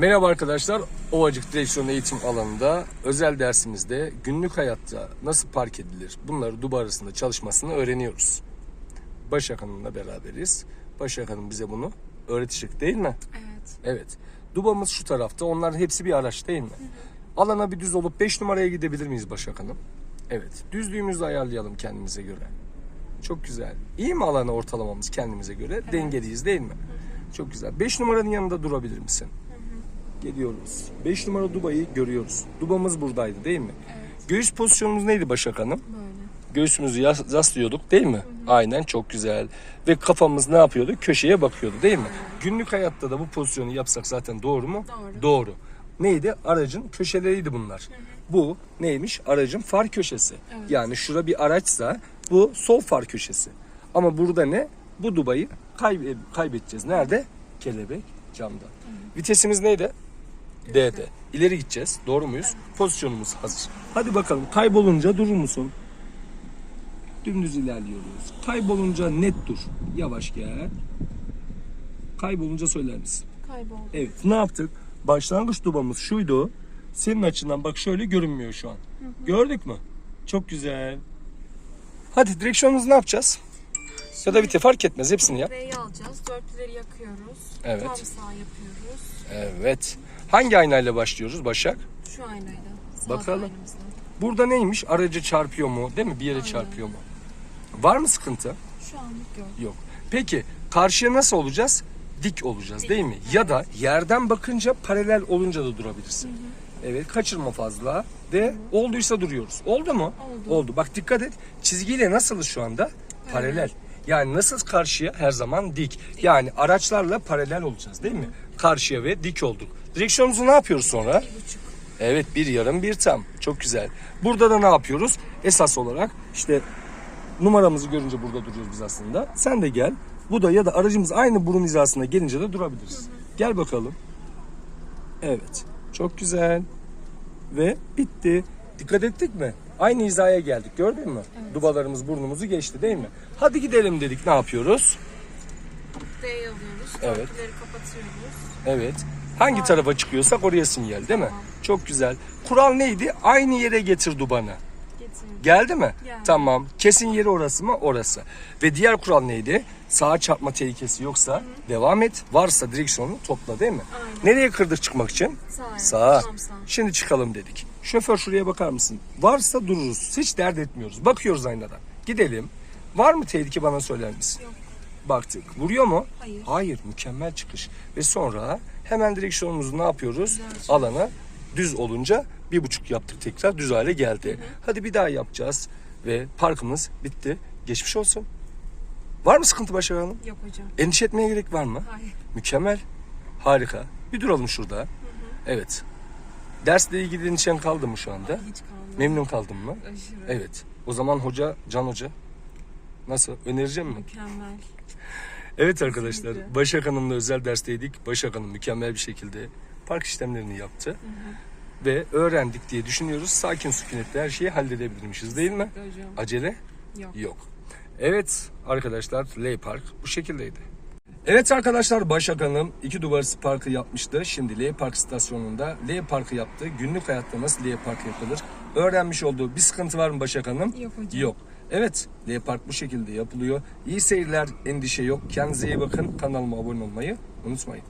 Merhaba arkadaşlar. Ovacık Direksiyon Eğitim alanında özel dersimizde günlük hayatta nasıl park edilir bunları duba arasında çalışmasını öğreniyoruz. Başak Hanım'la beraberiz. Başak Hanım bize bunu öğretecek değil mi? Evet. Evet. Dubamız şu tarafta. Onların hepsi bir araç değil mi? Alana bir düz olup 5 numaraya gidebilir miyiz Başak Hanım? Evet. Düzlüğümüzü ayarlayalım kendimize göre. Çok güzel. İyi mi alana ortalamamız kendimize göre? Dengeliyiz değil mi? Çok güzel. 5 numaranın yanında durabilir misin? Geliyoruz. 5 numara Duba'yı görüyoruz. Dubamız buradaydı değil mi? Göğüs pozisyonumuz neydi Başak Hanım? Böyle. Göğsümüzü yas- yaslıyorduk değil mi? Aynen çok güzel. Ve kafamız ne yapıyordu? Köşeye bakıyordu değil mi? Günlük hayatta da bu pozisyonu yapsak zaten doğru mu? Doğru. Doğru. Neydi? Aracın köşeleriydi bunlar. Bu neymiş? Aracın far köşesi. Evet. Yani şura bir araçsa bu sol far köşesi. Ama burada ne? Bu dubayı kaybe- kaybedeceğiz. Nerede? Kelebek camda. Vitesimiz neydi? D'de. İleri gideceğiz. Doğru muyuz? Pozisyonumuz hazır. Hadi bakalım. Kaybolunca durur musun? Dümdüz ilerliyoruz. Kaybolunca net dur. Yavaş gel. Kaybolunca söyler misin? Kayboldu. Evet. Ne yaptık? Başlangıç dubamız şuydu. Senin açından bak şöyle görünmüyor şu an. Gördük mü? Çok güzel. Hadi direksiyonumuzu ne yapacağız? Ya da vite fark etmez. Hepsini yap. R'yi alacağız. Dörtlüleri yakıyoruz. Evet. Tam sağ yapıyoruz. Evet. Hangi aynayla başlıyoruz Başak? Şu aynayla. Sağ Bakalım. aynamızla. Burada neymiş? Aracı çarpıyor mu? Değil mi? Bir yere Aynen. çarpıyor mu? Var mı sıkıntı? Şu anlık yok. Yok. Peki karşıya nasıl olacağız? Dik olacağız değil mi? Ya da yerden bakınca paralel olunca da durabilirsin. Evet kaçırma fazla ve olduysa duruyoruz. Oldu mu? Oldu. Bak dikkat et. Çizgiyle nasılız şu anda? Paralel. Yani nasıl karşıya her zaman dik. Yani araçlarla paralel olacağız değil mi? Karşıya ve dik olduk. Direksiyonumuzu ne yapıyoruz sonra? Evet bir yarım bir tam. Çok güzel. Burada da ne yapıyoruz? Esas olarak işte numaramızı görünce burada duruyoruz biz aslında. Sen de gel. Bu da ya da aracımız aynı burun hizasına gelince de durabiliriz. Gel bakalım. Evet. Çok güzel. Ve bitti. Dikkat ettik mi? Aynı hizaya geldik. Gördün mü? Dubalarımız burnumuzu geçti değil mi? Hadi gidelim dedik. Ne yapıyoruz? D'yi alıyoruz. Evet. Dörtlüleri kapatıyoruz. Evet. Hangi tarafa çıkıyorsak oraya sinyal değil mi? Çok güzel. Kural neydi? Aynı yere getir dubanı. Geldi mi? Geldi. Tamam. Kesin yeri orası mı? Orası. Ve diğer kural neydi? Sağa çarpma tehlikesi yoksa devam et. Varsa direksiyonu topla değil mi? Aynen. Nereye kırdık çıkmak için? Sağ. Sağa. Tam sağ. Şimdi çıkalım dedik. Şoför şuraya bakar mısın? Varsa dururuz. Hiç dert etmiyoruz. Bakıyoruz aynadan. Gidelim. Var mı tehlike bana söyler misin? Yok. Baktık. Vuruyor mu? Hayır. Hayır. Mükemmel çıkış. Ve sonra hemen direksiyonumuzu ne yapıyoruz? Güzel. Alana düz olunca bir buçuk yaptık tekrar düz hale geldi. Hadi bir daha yapacağız. Ve parkımız bitti. Geçmiş olsun. Var mı sıkıntı Başak Hanım? Yok hocam. Endişe etmeye gerek var mı? Hayır. Mükemmel. Harika. Bir duralım şurada. Evet. Dersle ilgili endişen kaldı mı şu anda? Hiç kalmadı. Memnun kaldın mı? Aşırı. Evet. O zaman hoca, Can Hoca nasıl? Önereceğim mi? Mükemmel. Evet arkadaşlar. Kesinlikle. Başak Hanım'la özel dersteydik. Başak Hanım mükemmel bir şekilde park işlemlerini yaptı. Ve öğrendik diye düşünüyoruz. Sakin sükunetle her şeyi halledebilirmişiz değil mi? Hocam. Acele Yok. yok. Evet arkadaşlar L Park bu şekildeydi. Evet arkadaşlar Başak Hanım iki duvarısı parkı yapmıştı. Şimdi L Park istasyonunda L Parkı yaptı. Günlük hayatta nasıl L Park yapılır? Öğrenmiş olduğu bir sıkıntı var mı Başak Hanım? Yok hocam. Yok. Evet L bu şekilde yapılıyor. İyi seyirler endişe yok. Kendinize iyi bakın. Kanalıma abone olmayı unutmayın.